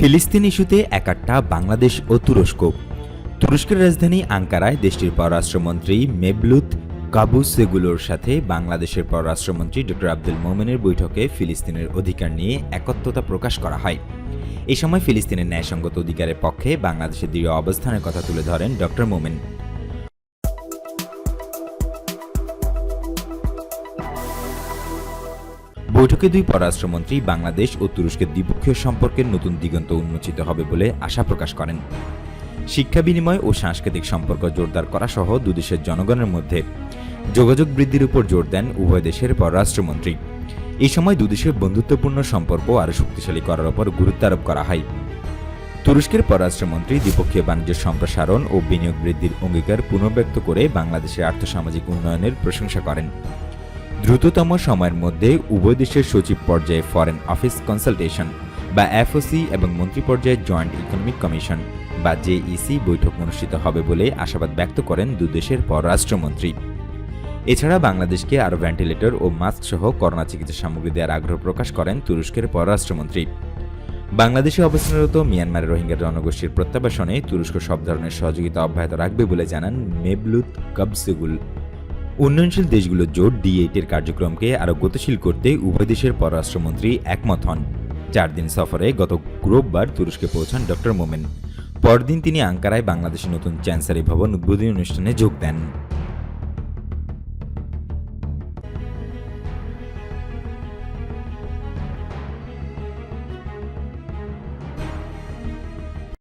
ফিলিস্তিন ইস্যুতে একাট্টা বাংলাদেশ ও তুরস্ক। তুরস্কের রাজধানী আঙ্কারায় দেশটির পররাষ্ট্রমন্ত্রী মেবলুত কাবুসেগুলোর সাথে বাংলাদেশের পররাষ্ট্রমন্ত্রী ড আব্দুল মোমেনের বৈঠকে ফিলিস্তিনের অধিকার নিয়ে একত্রতা প্রকাশ করা হয়। এ সময় ফিলিস্তিনের ন্যায়সঙ্গত অধিকারের পক্ষে বাংলাদেশের দৃঢ় অবস্থানের কথা তুলে ধরেন ড মোমেন। বৈঠকে দুই পররাষ্ট্রমন্ত্রী বাংলাদেশ ও তুরস্কের দ্বিপক্ষীয় সম্পর্কের নতুন দিগন্ত উন্মোচিত হবে বলে আশা প্রকাশ করেন। শিক্ষা বিনিময় ও সাংস্কৃতিক সম্পর্ক জোরদার করা সহ দুদেশের জনগণের মধ্যে যোগাযোগ বৃদ্ধির উপর জোর দেন উভয় দেশের পররাষ্ট্রমন্ত্রী। এই সময় দুদেশের বন্ধুত্বপূর্ণ সম্পর্ক আরও শক্তিশালী করার উপর গুরুত্ব আরোপ করা হয়। তুরস্কের পররাষ্ট্রমন্ত্রী দ্বিপক্ষীয় বাণিজ্য সম্প্রসারণ ও বিনিয়োগ বৃদ্ধির অঙ্গীকার পুনর্ব্যক্ত করে বাংলাদেশের আর্থসামাজিক উন্নয়নের প্রশংসা করেন। দ্রুততম সময়ের মধ্যে উভয় দেশের সচিব পর্যায়ে ফরেন অফিস কনসালটেশন বা এফওসি এবং মন্ত্রী পর্যায়ে জয়েন্ট ইকোনমিক কমিশন বা জেইসি বৈঠক অনুষ্ঠিত হবে বলে আশাবাদ ব্যক্ত করেন দুদেশের পররাষ্ট্রমন্ত্রী। এছাড়া বাংলাদেশকে আরও ভেন্টিলেটর ও মাস্ক সহ করোনা চিকিৎসা সামগ্রী দেওয়ার আগ্রহ প্রকাশ করেন তুরস্কের পররাষ্ট্রমন্ত্রী। বাংলাদেশে অবস্থানরত মিয়ানমারের রোহিঙ্গা জনগোষ্ঠীর প্রত্যাবাসনে তুরস্ক সব ধরনের সহযোগিতা অব্যাহত রাখবে বলে জানান মেবলুত কাবসেগুল। উন্নয়নশীল দেশগুলো জোট ডি এইটের কার্যক্রমকে আরও গতিশীল করতে উভয় দেশের পররাষ্ট্রমন্ত্রী একমত হন। চার দিন সফরে গত রোববার তুরস্কে পৌঁছান ডক্টর মোমেন। পরদিন তিনি আঙ্কারায় বাংলাদেশের নতুন চ্যান্সারি ভবন উদ্বোধনী অনুষ্ঠানে যোগ দেন।